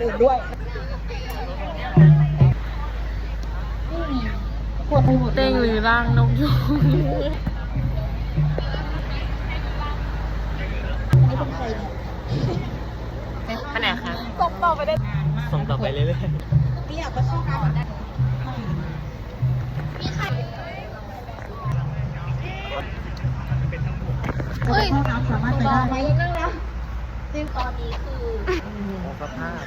อื่นๆด้วยนี่ไงปวดไปหมดเต้งหรือร่างนกยูงอันนี้เป็นใครเนี่ยไปไหนคะส่งต่อไปได้ส่งต่อไปเรื่อยพี่อยากมาเข้ากันเหมือนกันเฮ้ยสามารถไปได้ไหมนั่งนะ ซึ่งตอนนี้คือๆสภาพ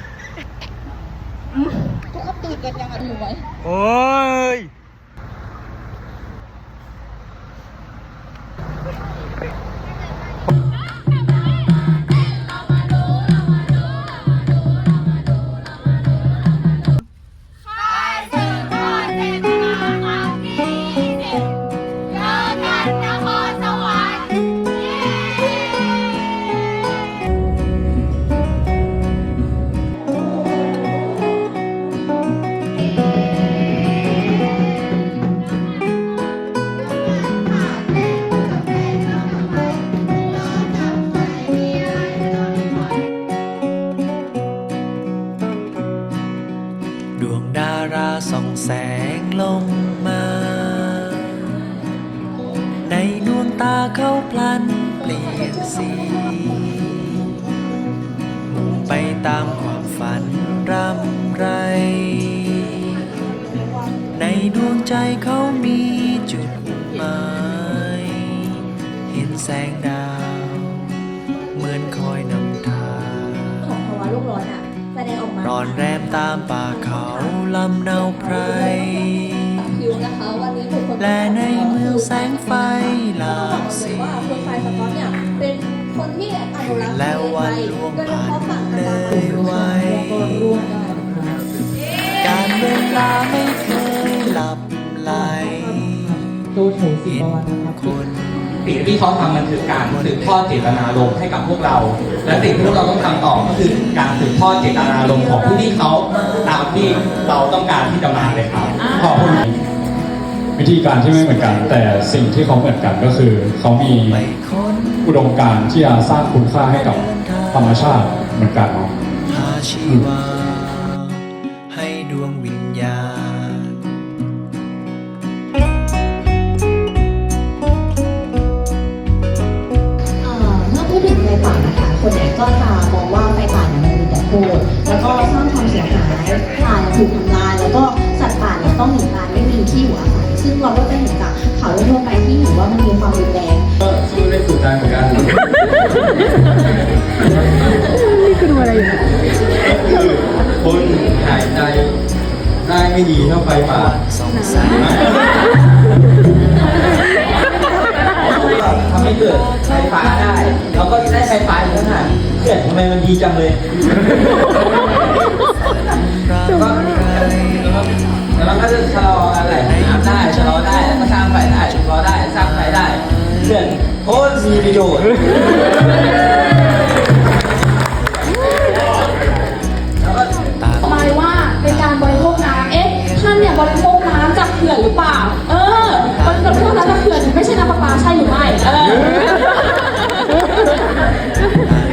ทุกคนตื่นกันยังอะถูกไหมโอ้ย สีมุ่งไปตามความฝันร่ำไร ในดวงใจเขามีจุดหมาย เห็นแสงดาว เหมือนคอยนำทางของภาวะโลกร้อนอะแสดงออกมารอนแรมตามป่าเขาลำเนาไพร คิวนะคะวันนี้บุคคลและในเมืองแสงไฟหลากสี ว่าคนไฟสกอตเนี่ย เป็นคนที่อนุรักษ์และวันล่วงผ่านเลยไวการเวลาไม่เคยหลับไหลตู้ถูสีเห็นบอลนะครับคนสิ่งที่เขาทำมันคือการสืบทอดเจตนารมณ์ให้กับพวกเรา และสิ่งที่พวกเราต้องทำต่อก็คือการสืบทอดเจตนารมณ์ของผู้ที่เขาตามที่เราต้องการที่จะมาเลยครับขอบคุณ วิธีการที่ไม่เหมือนกัน แต่สิ่งที่เขาเหมือนกันก็คือ เขามี ไปค้น อุดมการที่จะสร้างคุณค่าให้กับธรรมชาติเหมือนกันเนาะ คือคนหายใจได้ไม่ดีเท่าไฟป่าสองแสงทำให้เกิดไฟฟ้าได้ แล้วก็ได้ไฟฟ้าอีกต่างหากเขื่อนทำไมมันดีจังเลยก็แล้วมันก็จะชะลออะไรน้ำได้ชะลอได้แล้วก็สร้างไฟได้ชะลอได้สร้างไฟได้เขื่อนโคตรมีประโยชน์ หรือเปล่า เออบริโภคน้ำจากเขื่อนไม่ใช่น้ำประปาใช่หรือไม่ เออ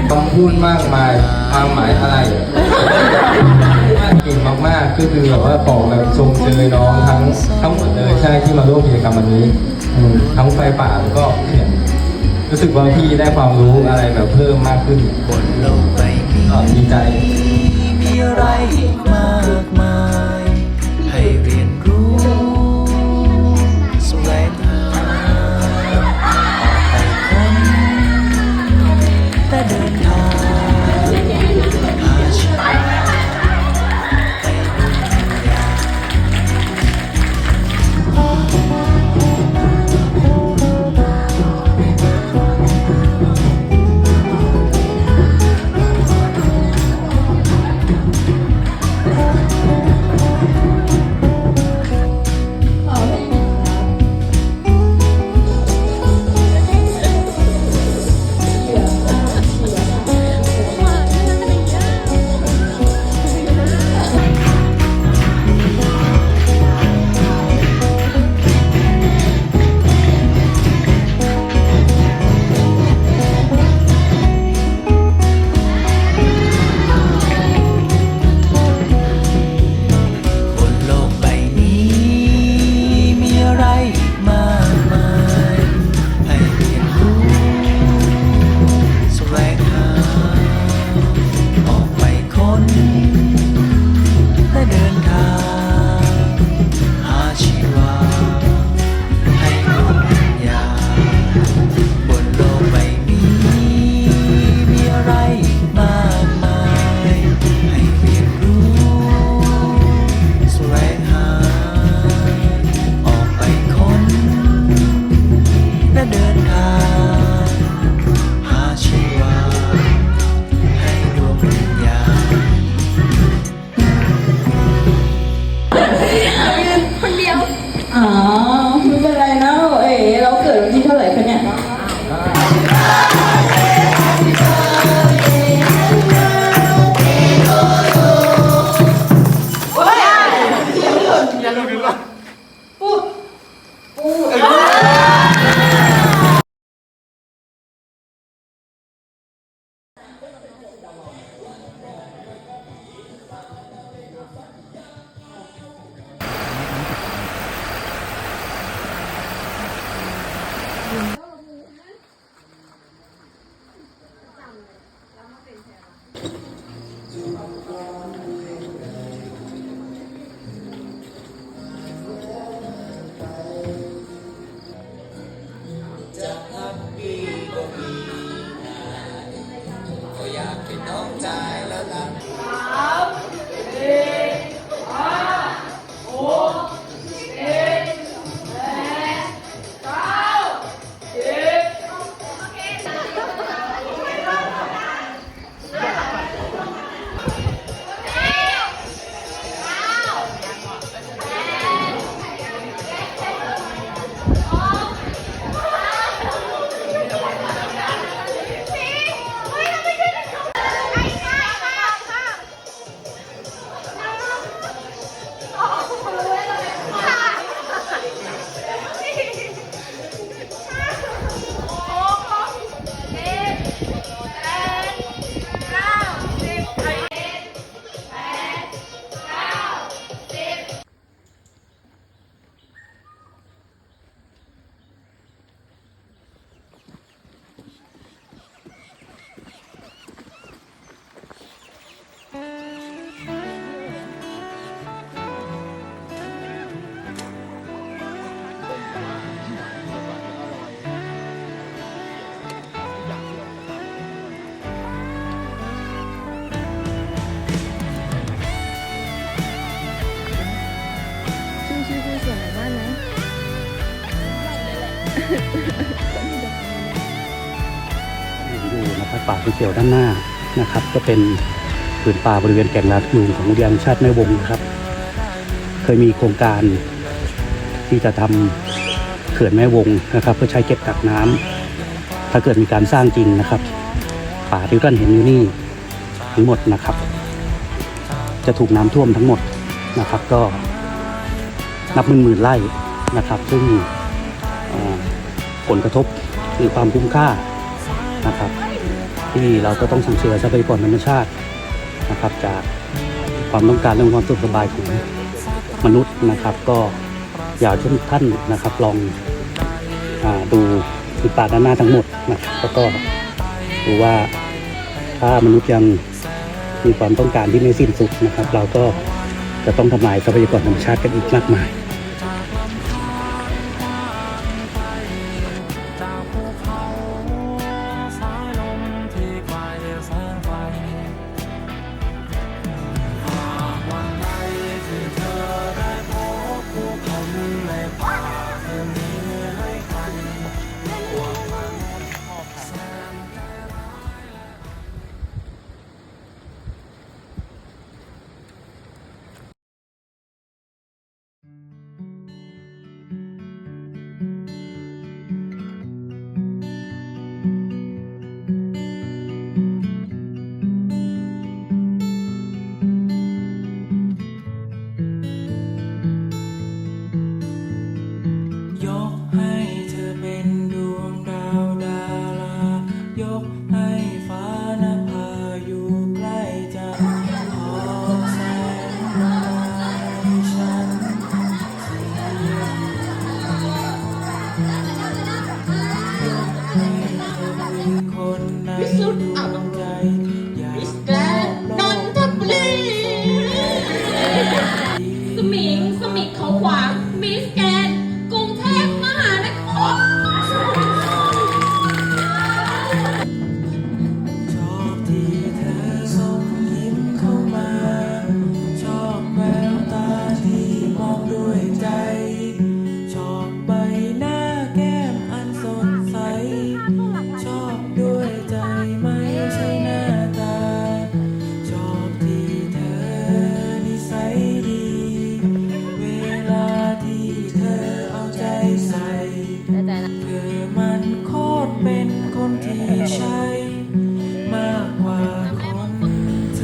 คำพูดมากมายความหมายอะไรเก่งมากๆก็คือแบบว่าขอแบบชมเชยน้องทั้งทั้งหมดเลยใช่ที่มาร่วมกิจกรรมวันนี้อืมทั้งไฟป่าแล้วก็เขื่อนรู้สึกว่าพี่ได้ความรู้อะไรแบบเพิ่มมากขึ้นบนโลกใบนี้ก็ดีใจ มีอะไรอีกมากมาย ป่าสีเขียวด้านหน้านะครับ ก็เป็นผืนป่าบริเวณแก่งลาดยูงของอุทยานชาติแม่วงนะครับ เคยมีโครงการที่จะทำเขื่อนแม่วงนะครับ เพื่อใช้เก็บกักน้ำถ้าเกิดมีการสร้างจริงนะครับ ป่าที่ท่านเห็นอยู่นี่ทั้งหมดนะครับ จะถูกน้ำท่วมทั้งหมดนะครับ ก็นับหมื่นหมื่นๆไร่นะครับ ซึ่งผลกระทบหรือความคุ้มค่านะครับ ที่เราก็ต้องสูญเสียทรัพยากรธรรมชาตินะครับจากความต้องการเรื่องความสุขสบายของมนุษย์นะครับ ก็อยากให้ทุกท่านนะครับลองอดูผืนป่าด้านหน้าทั้งหมดนะครับแล้วก็ดูว่าถ้ามนุษย์ยังมีความต้องการที่ไม่สิ้นสุดนะครับ เราก็จะต้องทำลายทรัพยากรธรรมชาติกันอีกมากมาย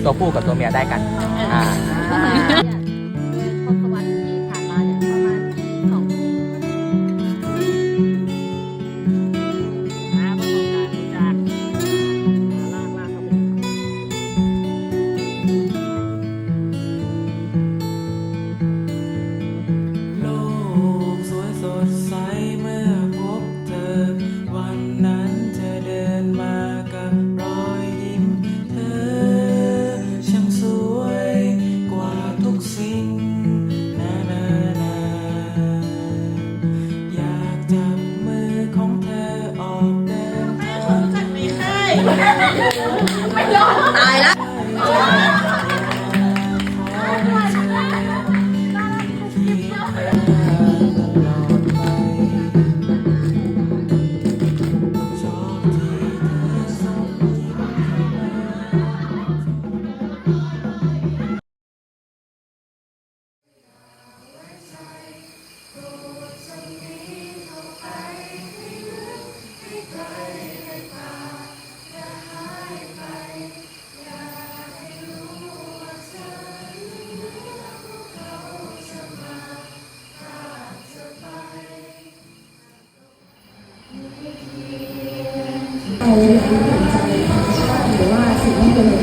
ตัวผู้กับตัวเมียได้กันอ่าทศ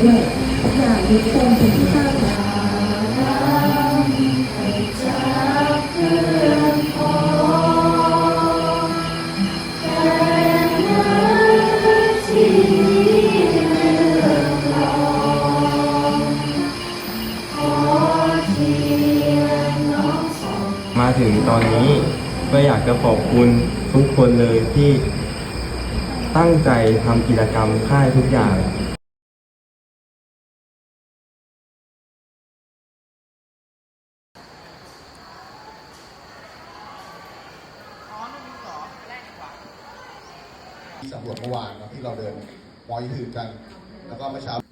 ด้วยอยากทุกคนถึงข้างหรือนพอแต่มาที่เรื่องรองขอเทียนน้องสองมาถึงตอนนี้ก็อยากจะขอบคุณทุกคนเลยที่ ตั้งใจทำกิจกรรมค่ายทุกอย่างสำรวจเมื่อวานเนอะที่เราเดินมอยถือกัน แล้วก็เมื่อเช้า